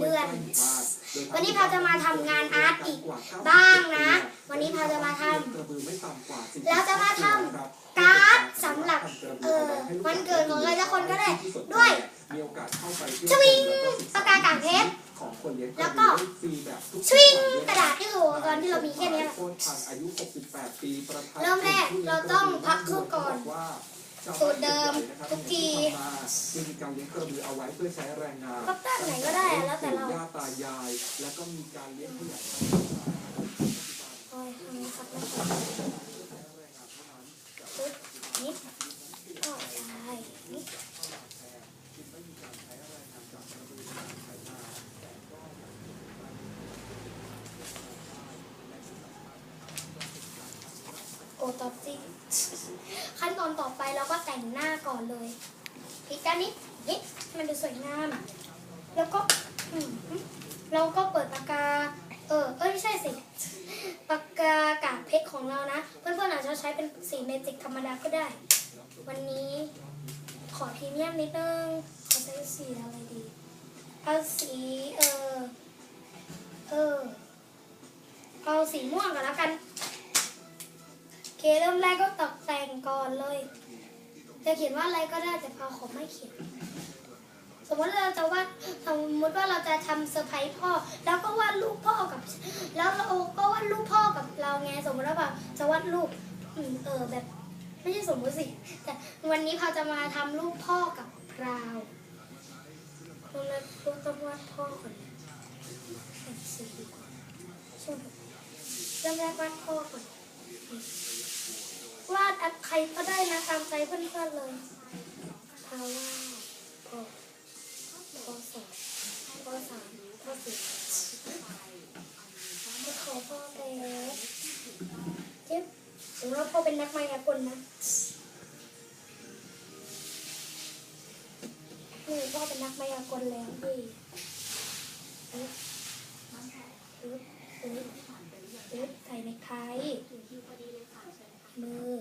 เดือน วันนี้พาจะมาทำงานอาร์ตอีกบ้างนะ วันนี้พาจะมาทำแล้วจะมาทำการ์ดสำหรับเออวันเกิดของใครสักคนก็ได้ด้วยชวิงปากกากางเพชรแล้วก็ชวิงกระดาษที่คืออุปกรณ์ที่เรามีแค่เนี้ยเริ่มแรกเราต้องพักเครื่องก่อน สูตรเดิมทุกทีจึงมีการเลี้ยงกระบือเอาไว้เพื่อใช้แรงงานก็ตั้งไหนก็ได้แล้วแต่เราปู่ย่าตายาย แล้วก็มีการเลี้ยงผู้ใหญ่ โอ้ยทำไมครับไม่ถูกปึ๊บนิดก็ได้นิด โอตอซี่ขั้นตอนต่อไปเราก็แต่งหน้าก่อนเลยพลิกด้านนี้นี่มันดูสวยงาม แล้วก็เราก็เปิดปากกา เออ เอ้ยไม่ใช่สิ ปากกากาเพชรของเรานะ เพื่อนๆอาจจะใช้เป็นสีเมจิกธรรมดาก็ได้ วันนี้ขอพรีเมียมนิดนึง ขอใช้สีอะไรดี เอาสี เออ เออ เอาสีม่วงก่อนแล้วกัน เคเริ่มแรกก็ตกแต่งก่อนเลยจะเขียนว่าอะไรก็ได้แต่พาขอไม่เขียน สมมติเราจะวาดสมมติว่าเราจะทำเซอร์ไพรส์พ่อ แล้วก็วาดรูปพ่อกับ แล้วเราก็วาดรูปพ่อกับเราไงสมมติว่าแบบจะวาดรูปเออแบบ ไม่ใช่สมมติสิแต่วันนี้พาจะมาทำรูปพ่อกับพราวเราเลยต้องวาดพ่อก่อนสีกว่าใช่ไหมเริ่มแรกวาดพ่อก่อน วาดอันใครก็ได้นะตามใจเพื่อนๆเลยพาวาพอข้อสองข้อสามข้อสี่ขอขอพ่อไปแล้วเจ็บถึงเราพ่อเป็นนักมายากลนะนี่พ่อเป็นนักมายากลแล้วนี่อึ๊บอึ๊บอึ๊บอึ๊บใส่ในไทย มือ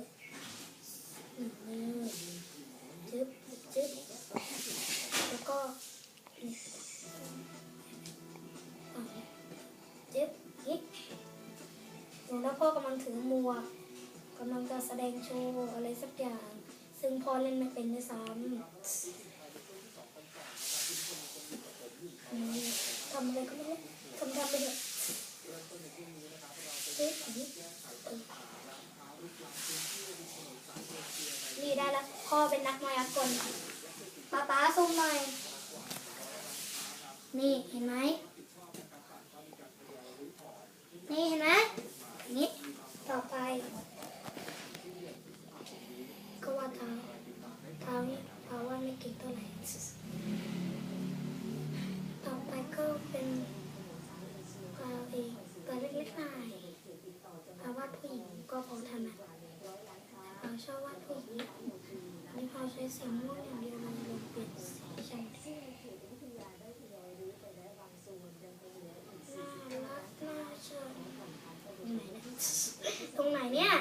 มือจึ๊บจึ๊บแล้วก็เจ็บฮิตหนูแล้วพ่อกำลังถือมัวกำลังจะแสดงโชว์อะไรสักอย่าง ซึ่งพ่อเล่นไม่เป็นด้วยซ้ำทำอะไรก็ไม่รู้ทำทำไปเถอะเจ็บฮิตเออ นี่ได้แล้วพ่อเป็นนักมายากลป๊าป๊าซูมหน่อย นี่เห็นไหม นัดเราชอบวาดผู้หญิงนี่พอใช้สีม่วงอย่างเดียวเราลองเปลี่ยนสีใช่ารักน่าชอบ ตรงไหนเนี่ย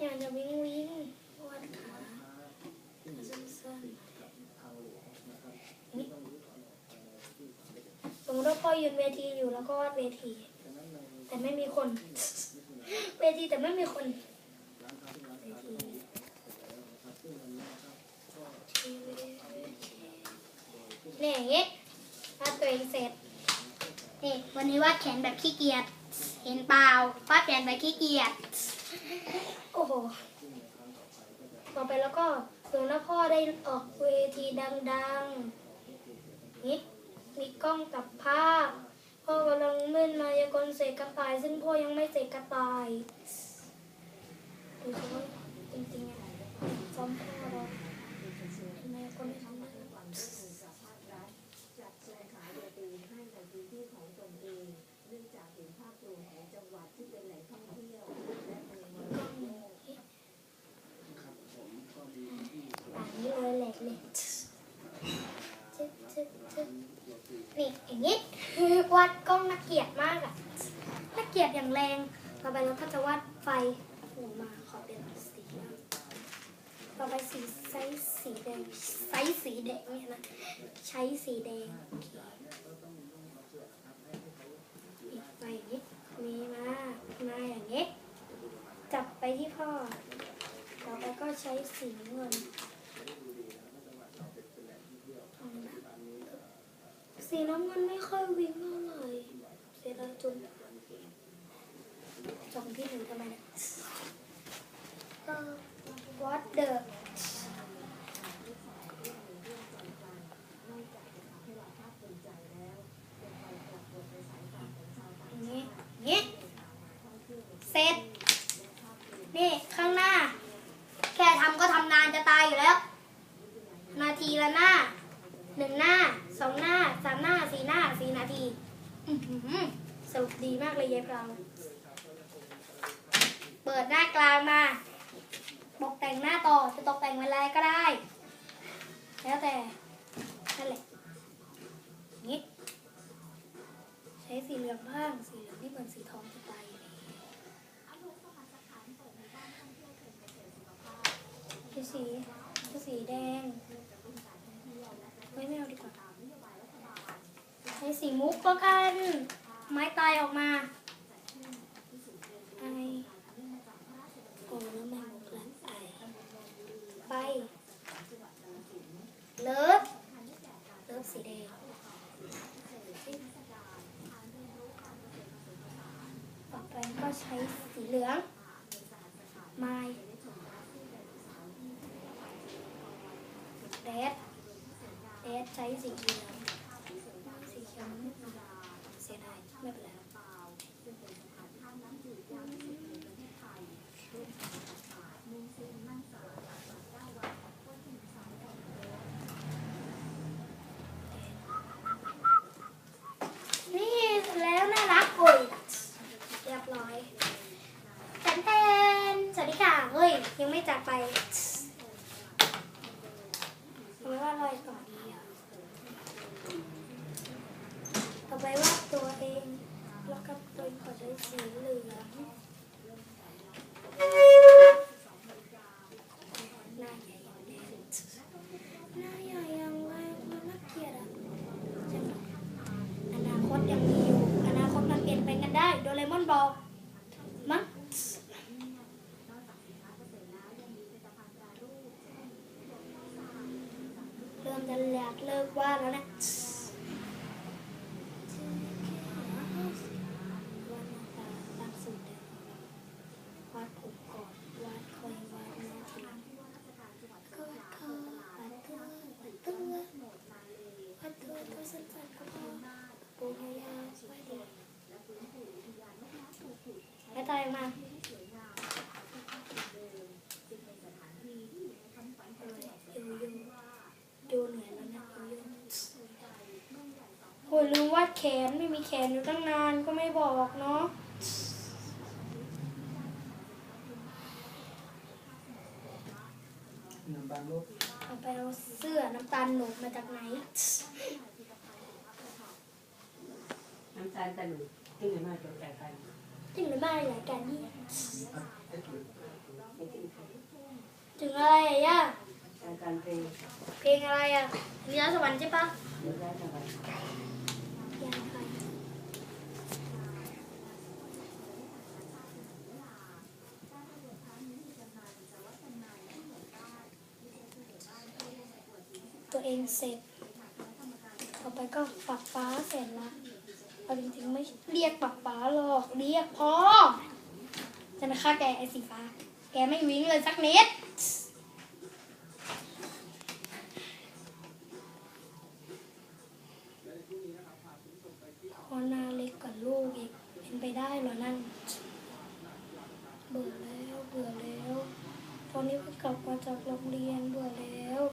อยาก จะวิ่งวิ่งวดขาขาสั้นๆนี่สมมติว่าพ่อยืนเวทีอยู่แล้วก็วาดเวที แต่ไม่มีคน เวทีแต่ไม่มีคนเนี่ยอย่างงี้วาดตัวเองเสร็จนี่วันนี้วาดแขนแบบขี้เกียจเห็นเปล่าวาดแขนแบบขี้เกียจ โอ้โห ต่อไปแล้วก็หลวงพ่อได้ออกเวทีดังๆนี่มีกล้องกับภาพ พ่อกำลังเล่นมายากลเสกกระต่าย ซึ่งพ่อยังไม่เสกกระต่ายดูสิว่าจริงๆอะซ้อมพ่อเรามายากลไม่ทำได้ นี่อย่างนี้ วาดกล้องน่าเกลี ยดมากอะน่าเกลียดอย่างแรง ต่อไปเราก็จะวาดไฟโอ้มาขอเปลี่ยนสีต่อไปสีไซส์สีแดงไซส์สีแดงเนี่ยนะใช้สีแดงโอเคอีกไฟอย่างนี้มีมามาอย่างนี้จับไปที่พ่อต่อไปก็ใช้สีเงินสีน้ำเงินไม่ค่อยวิ่งเท่าไหร่เสียดายจุนสองที่หนึ่งทำไมเนี่ยเออ what the อย่างนี้ยเสร็จนี่ข้างหน้าแค่ทำก็ทำนานจะตายอยู่แล้วนาทีละหน้าหนึ่งหน้าสองหน้าสามหน้าสี่หน้าสี่นาทีอื้อหือสรุปดีมากเลยเย็บเราเปิดหน้ากลางมา งหน้าต่อจะตกแต่งอะไรก็ได้ แล้วแต่นั่นแหละอย่างนี้ใช้สีเหลืองบ้างสีเหลืองที่เหมือนสีทองจะตายอยู่แล้วใช้สีใช้สีแดงไม่ไม่เอาดีกว่าใช้สีมุกก็กันไม้ตายออกมาไอโอ้แล้วไม่มุกละไอไป เลิฟเลิฟสีแดง ต่อไป ก็ใช้สีเหลืองไม้แดดเดสใช้สีเหลืองสีเขียวเสียดายไม่เป็นไรนี่เสร็จแล้วน่ารักโอ้ยเรียบร้อยแทนแทนสวัสดีค่ะ เฮ้ย ยังไม่จากไปทำไมว่าลอยก่อนดีอะ ต่อไปวาดตัวเอง แล้วก็ตัวเองขอใช้สีเหลืองหน้าใหญ่อย่างแดงหน้าใหญ่อย่างแรงมันน่าเกลียดอะใช่ไหมอนาคตยังมีอยู่ อนาคตมันเปลี่ยนแปลงกันได้ โดเรมอนบอก มั้ง จะอยากเลิกว่าแล้วนะวาดหน้าตาตามสูตรเดิมวาดผมก่อนวาดคอยวาดหน้าทีหลังก็วาดคอวาดตัววาดตัววาดตัวตัวสั้นๆก็พอปูยาวๆวาดดีแล้วตายมาโยโย่โยเหนื่อยแล้วนะโยโย่ โอ้ย ลืมวาดแขนไม่มีแขนอยู่ตั้งนานก็ไม่บอกเนาะน้ำตาลลบเอาไปเอาเสื้อน้ำตาลหนูมาจากไหน น้ำตาลตะหนุที่ไหนมาจดใจกันถึงหรือไม่หลายการนี่เอ็ดเลยไม่ถึงใครถึงอะไรอะย่าการการเพลงเพลงอะไรอะนิยายสวรรค์ใช่ปะ เดี๋ยวได้สบาย เองเสร็จ ต่อไปก็ปักฟ้าเสร็จนะเอาจริงๆไม่เรียกปักฟ้าหรอก เรียกพ่อ จะมาฆ่าแกไอสีฟ้า แกไม่วิ่งเลยสักนิดพอนาเล็กกว่าลูกอีก เป็นไปได้หรอนั่น เบื่อแล้ว เบื่อแล้ว ตอนนี้ก็กลับมาจากโรงเรียนเบื่อแล้ว